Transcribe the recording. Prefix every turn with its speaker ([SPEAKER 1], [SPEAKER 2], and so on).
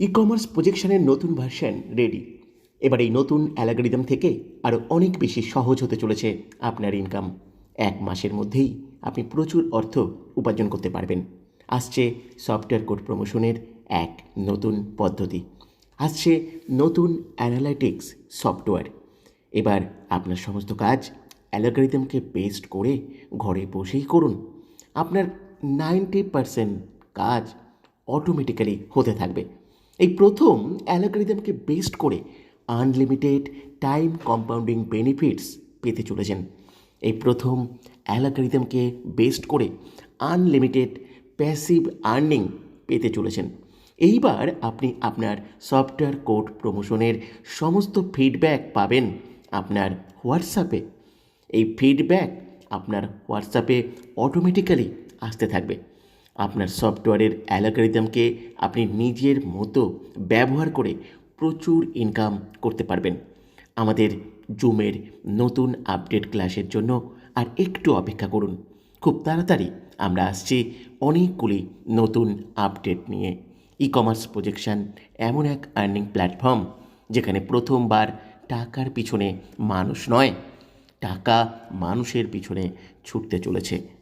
[SPEAKER 1] E commerce প্রজেকশনের নতুন version ready এবার এই নতুন অ্যালাগরিদম থেকে আরও অনেক বেশি সহজ হতে চলেছে আপনার ইনকাম এক মাসের মধ্যেই আপনি প্রচুর অর্থ উপার্জন করতে পারবেন। আসছে সফটওয়্যার কোড প্রমোশনের এক নতুন পদ্ধতি। আসছে নতুন অ্যানালাইটিক্স সফটওয়্যার এবার আপনার সমস্ত কাজ অ্যালগরিদমকে বেস্ট করে ঘরে বসেই করুন। আপনার নাইনটি পারসেন্ট কাজ অটোমেটিক্যালি হতে থাকবে। এই প্রথম অ্যালগরিদমকে বেস্ট করে আনলিমিটেড টাইম কম্পাউন্ডিং বেনিফিটস পেতে চলেছেন। এই প্রথম অ্যালগরিদমকে বেস্ট করে আনলিমিটেড প্যাসিভ আর্নিং পেতে চলেছেন। এইবার আপনি আপনার সফটওয়্যার কোড প্রমোশনের সমস্ত ফিডব্যাক পাবেন আপনার হোয়াটসঅ্যাপে এই ফিডব্যাক আপনার হোয়াটসঅ্যাপে অটোমেটিক্যালি আসতে থাকবে। আপনার সফটওয়্যারের অ্যালগরিদমকে আপনি নিজের মতো ব্যবহার করে প্রচুর ইনকাম করতে পারবেন। আমাদের জুমের নতুন আপডেট ক্লাসের জন্য আর একটু অপেক্ষা করুন। খুব তাড়াতাড়ি আমরা আসছি অনেকগুলি নতুন আপডেট নিয়ে। ই কমার্স প্রজেকশন এমন এক আর্নিং প্ল্যাটফর্ম যেখানে প্রথমবার টাকার পিছনে মানুষ নয়, টাকা মানুষের পিছনে ছুটতে চলেছে।